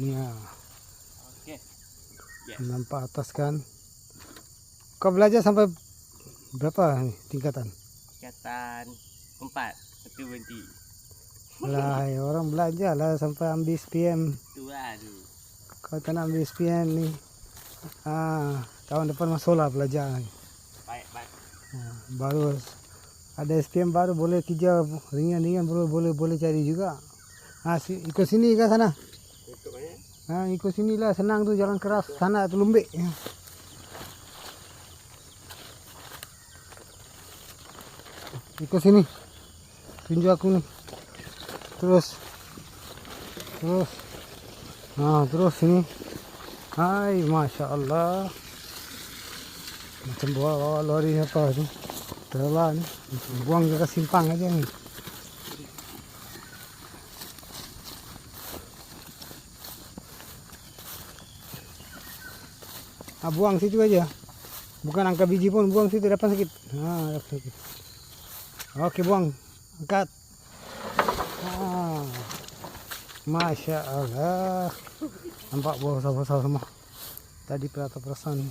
Ni. Okey. Yes. Nampak atas kan. Kau belajar sampai berapa ni tingkatan? Tingkatan empat. Itu berhenti. Lah, orang belajar lah sampai ambil SPM. Tu kan. Kau tak nak ambil SPM ni. Ah, tahun depan masuklah belajar. Baik, baik. Ah, baru ada SPM baru boleh kerja ringan-ringan boleh boleh boleh cari juga. Ah, si, ikut sini ke sana? Ha, ikut sini lah senang tu jalan keras sana tu lembik. Ikut sini. Tunjuk aku ni. Terus. Terus. Ha, terus sini. Hai, Masya Allah. Macam bawa, bawa lori apa tu. Terlah ni. Buang ke simpang aja ni. Ah, buang situ aja. Bukan angkat biji pun, buang situ dapat sakit. Ha, dapat sakit. Okey, buang. Angkat. Ah. Masya Allah. Nampak sawah-sawah semua. Tadi perata perasan.